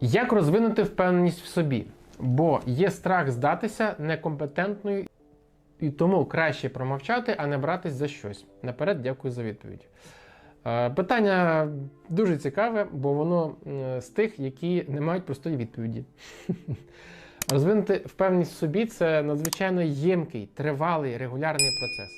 Як розвинути впевненість в собі? Бо є страх здатися некомпетентною, і тому краще промовчати, а не братись за щось. Наперед, дякую за відповідь. Е, Питання дуже цікаве, бо воно з тих, які не мають простої відповіді. Розвинути впевненість в собі це надзвичайно ємкий, тривалий, регулярний процес.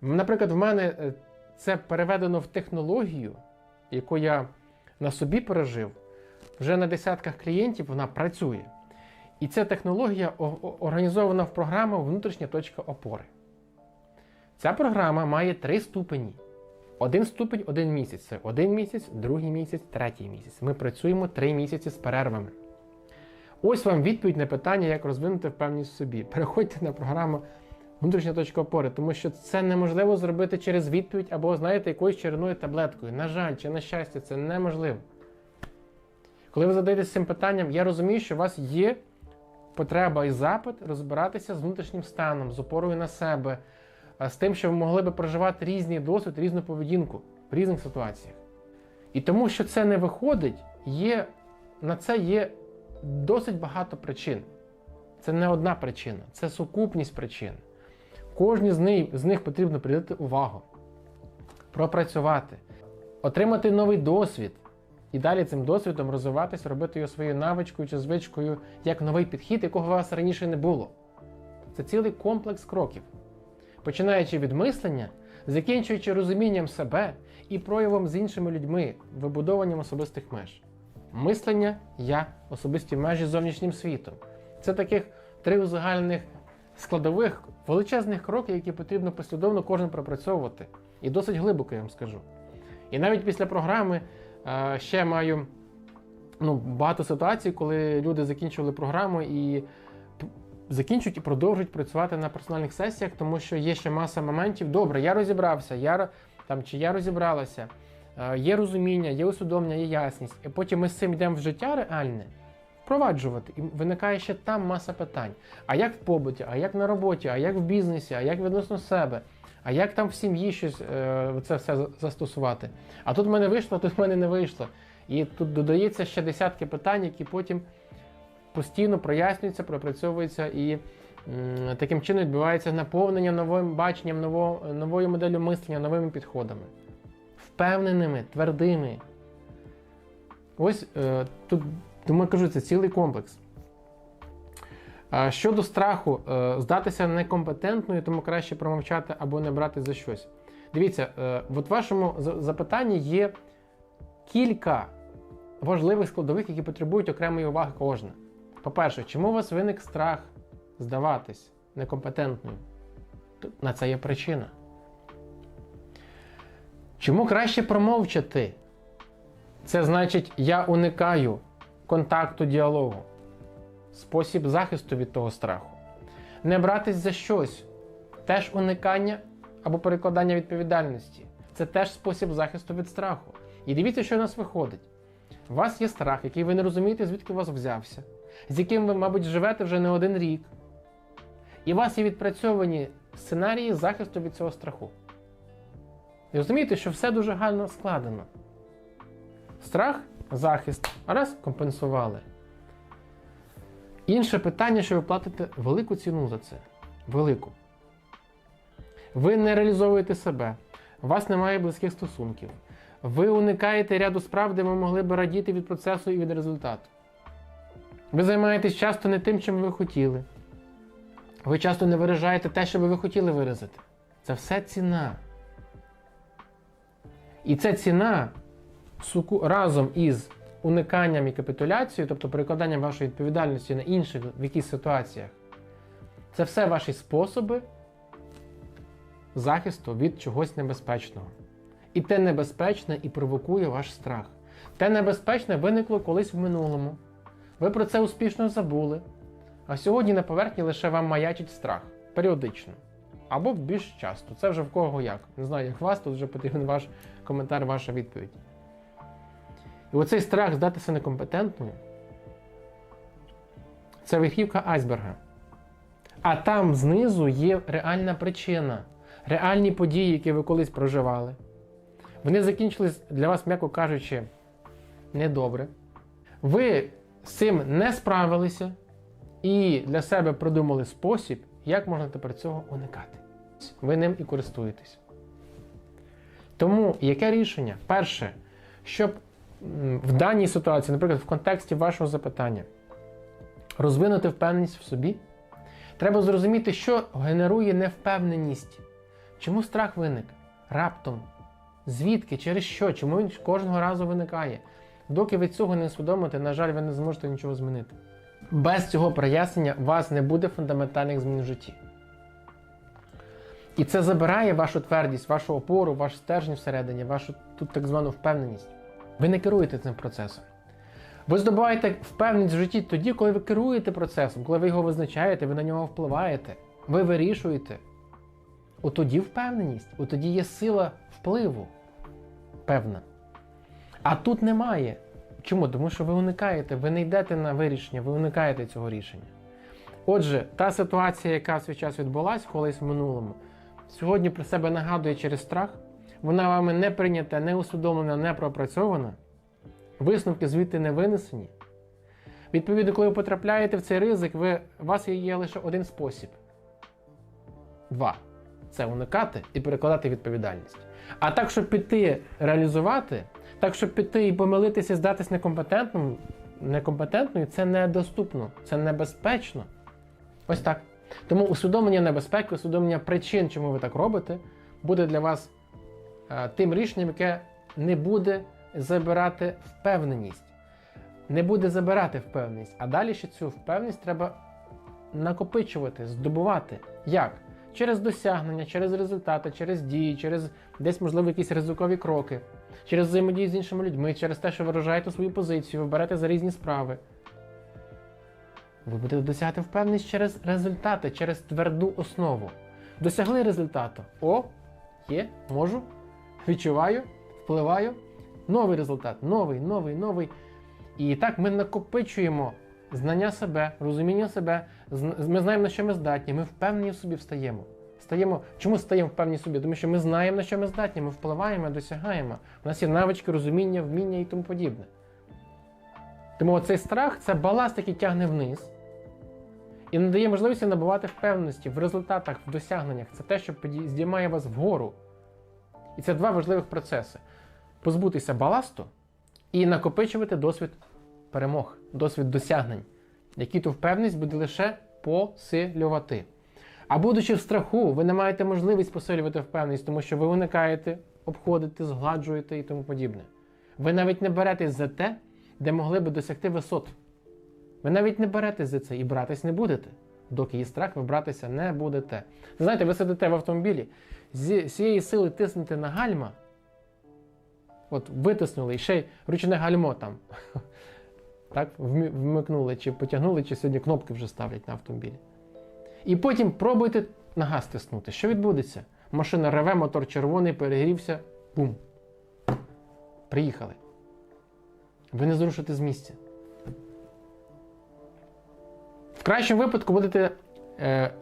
Наприклад, в мене е, це переведено в технологію, яку я на собі пережив. Вже на десятках клієнтів вона працює. І ця технологія організована в програму Внутрішня точка опори. Ця програма має три ступені. Один ступень один місяць. Це один місяць, другий місяць, третій місяць. Ми працюємо три місяці з перервами. Ось вам відповідь на питання, як розвинути впевненість в собі. Переходьте на програму Внутрішня точка опори, тому що це неможливо зробити через відповідь або, знаєте, якоюсь чарівною таблеткою. На жаль, чи на щастя, це неможливо. Коли ви задаєтесь цим питанням, я розумію, що у вас є потреба і запит розбиратися з внутрішнім станом, з опорою на себе, з тим, що ви могли би проживати різний досвід, різну поведінку в різних ситуаціях. І тому, що це не виходить, є, на це є досить багато причин. Це не одна причина, це сукупність причин. Кожній з них, з них потрібно приділити увагу, пропрацювати, отримати новий досвід і далі цим досвідом розвиватися, робити його своєю навичкою чи звичкою як новий підхід, якого у вас раніше не було. Це цілий комплекс кроків. Починаючи від мислення, закінчуючи розумінням себе і проявом з іншими людьми, вибудованням особистих меж. Мислення, я, особисті межі з зовнішнім світом. Це таких три узагальних складових величезних кроків, які потрібно послідовно кожен пропрацьовувати. І досить глибоко я вам скажу. І навіть після програми ще маю ну, багато ситуацій, коли люди закінчували програму і закінчують і продовжують працювати на персональних сесіях, тому що є ще маса моментів. Добре, я розібрався, я там чи я розібралася, е, є розуміння, є усвідомлення, є ясність. І потім ми з цим йдемо в життя реальне. Впроваджувати. І виникає ще там маса питань. А як в побуті, а як на роботі, а як в бізнесі, а як відносно себе, а як там в сім'ї щось е, це все застосувати? А тут в мене вийшло, а тут в мене не вийшло. І тут додається ще десятки питань, які потім постійно прояснюються, пропрацьовуються і м, таким чином відбувається наповнення новим баченням, ново, новою моделлю мислення, новими підходами. Впевненими, твердими. Ось е, тут, тому я кажу, це цілий комплекс. Щодо страху, е, здатися некомпетентною, тому краще промовчати або не брати за щось. Дивіться, е, в вашому запитанні є кілька важливих складових, які потребують окремої уваги кожна. По-перше, чому у вас виник страх здаватись некомпетентною? На це є причина. Чому краще промовчати? Це значить, я уникаю контакту діалогу, спосіб захисту від того страху. Не братись за щось, теж уникання або перекладання відповідальності. Це теж спосіб захисту від страху. І дивіться, що у нас виходить. У вас є страх, який ви не розумієте, звідки у вас взявся, з яким ви, мабуть, живете вже не один рік. І у вас є відпрацьовані сценарії захисту від цього страху. І розумієте, що все дуже гарно складено. Страх, захист, раз компенсували. Інше питання, що ви платите велику ціну за це. Велику. Ви не реалізовуєте себе, у вас немає близьких стосунків. Ви уникаєте ряду справ, де ви могли б радіти від процесу і від результату. Ви займаєтесь часто не тим, чим ви хотіли. Ви часто не виражаєте те, що би ви хотіли виразити. Це все ціна. І ця ціна разом із униканням і капітуляцією, тобто перекладанням вашої відповідальності на інших в якихось ситуаціях, це все ваші способи захисту від чогось небезпечного. І те небезпечне і провокує ваш страх. Те небезпечне виникло колись в минулому. Ви про це успішно забули. А сьогодні на поверхні лише вам маячить страх періодично. Або більш часто. Це вже в кого як. Не знаю, як вас, тут вже потрібен ваш коментар, ваша відповідь. І оцей страх здатися некомпетентною це верхівка айсберга. А там знизу є реальна причина, реальні події, які ви колись проживали. Вони закінчились для вас, м'яко кажучи, недобре. Ви з цим не справилися і для себе придумали спосіб, як можна тепер цього уникати. Ви ним і користуєтесь. Тому яке рішення? Перше, щоб в даній ситуації, наприклад, в контексті вашого запитання, розвинути впевненість в собі, треба зрозуміти, що генерує невпевненість. Чому страх виник? Раптом. Звідки? Через що? Чому він кожного разу виникає? Доки ви цього не усвідомите, на жаль, ви не зможете нічого змінити. Без цього прояснення у вас не буде фундаментальних змін в житті. І це забирає вашу твердість, вашу опору, ваш стержень всередині, вашу тут так звану впевненість. Ви не керуєте цим процесом. Ви здобуваєте впевненість в житті тоді, коли ви керуєте процесом, коли ви його визначаєте, ви на нього впливаєте, ви вирішуєте. От тоді впевненість, от тоді є сила впливу. Певна. А тут немає. Чому? Тому що ви уникаєте, ви не йдете на вирішення, ви уникаєте цього рішення. Отже, та ситуація, яка в свій час відбулась колись в минулому, сьогодні про себе нагадує через страх, вона вами не прийнята, не усвідомлена, не пропрацьована, висновки звідти не винесені. Відповідно, коли ви потрапляєте в цей ризик, ви, у вас є лише один спосіб. Два. Це уникати і перекладати відповідальність. А так, щоб піти реалізувати, так, щоб піти і помилитися, здатись некомпетентним, некомпетентною, це недоступно, це небезпечно. Ось так. Тому усвідомлення небезпеки, усвідомлення причин, чому ви так робите, буде для вас тим рішенням, яке не буде забирати впевненість. Не буде забирати впевненість. А далі ще цю впевненість треба накопичувати, здобувати. Як? Через досягнення, через результати, через дії, через десь, можливо, якісь ризикові кроки, через взаємодію з іншими людьми, через те, що виражаєте свою позицію, ви за різні справи. Ви будете досягати впевненість через результати, через тверду основу. Досягли результату. О, є, можу, відчуваю, впливаю. Новий результат, новий, новий, новий. І так ми накопичуємо знання себе, розуміння себе. Ми знаємо, на що ми здатні, ми впевнені в собі встаємо. Стаємо, чому стаємо впевнені собі? Тому що ми знаємо, на що ми здатні, ми впливаємо, досягаємо. У нас є навички, розуміння, вміння і тому подібне. Тому цей страх це баласт, який тягне вниз і не дає можливості набувати впевненості в результатах, в досягненнях. Це те, що здіймає вас вгору. І це два важливих процеси: позбутися баласту і накопичувати досвід перемог, досвід досягнень, які ту впевненість буде лише посилювати. А будучи в страху, ви не маєте можливість посилювати впевненість, тому що ви уникаєте, обходите, згладжуєте і тому подібне. Ви навіть не беретесь за те, де могли би досягти висот. Ви навіть не беретесь за це і братись не будете. Доки є страх, ви братися не будете. Знаєте, ви сидите в автомобілі, з цієї сили тиснете на гальма, от витиснули і ще й ручне гальмо там. Так, вмикнули, чи потягнули, чи сьогодні кнопки вже ставлять на автомобілі. І потім пробуйте на газ тиснути. Що відбудеться? Машина реве, мотор червоний, перегрівся, бум. Приїхали. Ви не зрушите з місця. В кращому випадку будете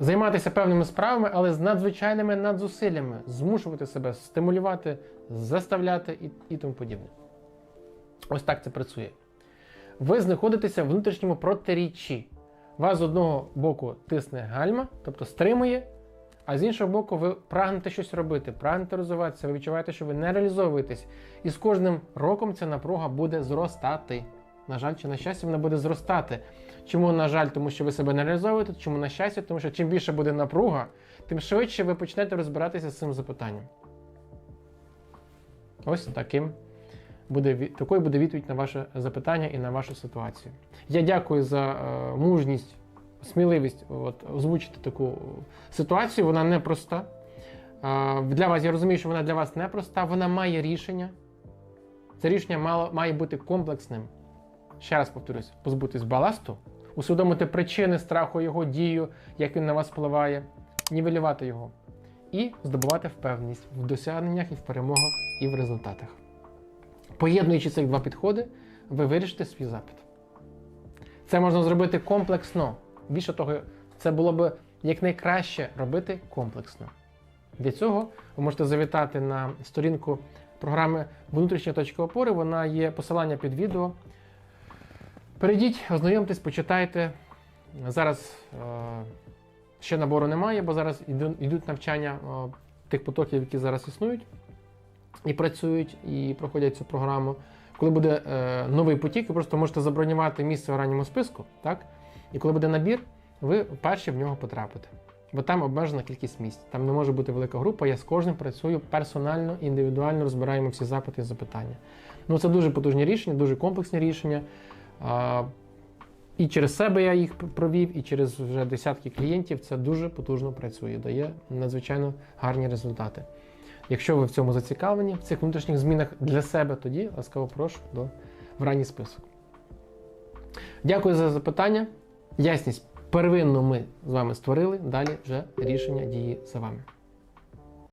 займатися певними справами, але з надзвичайними надзусиллями, змушувати себе, стимулювати, заставляти і, і тому подібне. Ось так це працює. Ви знаходитеся в внутрішньому протиріччі. Вас з одного боку тисне гальма, тобто стримує, а з іншого боку, ви прагнете щось робити, прагнете розвиватися, ви відчуваєте, що ви не реалізовуєтесь. І з кожним роком ця напруга буде зростати. На жаль, чи на щастя, вона буде зростати. Чому, на жаль, тому що ви себе не реалізовуєте, чому на щастя, тому що чим більше буде напруга, тим швидше ви почнете розбиратися з цим запитанням. Ось таким буде, такою буде відповідь на ваше запитання і на вашу ситуацію. Я дякую за е, мужність, сміливість от, озвучити таку ситуацію. Вона непроста. Е, для вас я розумію, що вона для вас непроста, вона має рішення. Це рішення мало, має бути комплексним. Ще раз повторюсь, позбутись баласту, усвідомити причини страху його дію, як він на вас впливає, нівелювати його і здобувати впевненість в досягненнях і в перемогах, і в результатах. Поєднуючи цих два підходи, ви вирішите свій запит. Це можна зробити комплексно. Більше того, це було б якнайкраще робити комплексно. Для цього ви можете завітати на сторінку програми Внутрішня точка опори. Вона є посилання під відео. Перейдіть, ознайомтесь, почитайте. Зараз е, ще набору немає, бо зараз йдуть навчання е, тих потоків, які зараз існують і працюють, і проходять цю програму. Коли буде е, новий потік, ви просто можете забронювати місце в ранньому списку, так? І коли буде набір, ви перші в нього потрапите. Бо там обмежена кількість місць. Там не може бути велика група. Я з кожним працюю персонально, індивідуально розбираємо всі запити і запитання. Ну, це дуже потужні рішення, дуже комплексні рішення. І через себе я їх провів, і через вже десятки клієнтів це дуже потужно працює, дає надзвичайно гарні результати. Якщо ви в цьому зацікавлені, в цих внутрішніх змінах для себе, тоді ласкаво прошу до в ранній список. Дякую за запитання. Ясність первинно ми з вами створили. Далі вже рішення дії за вами.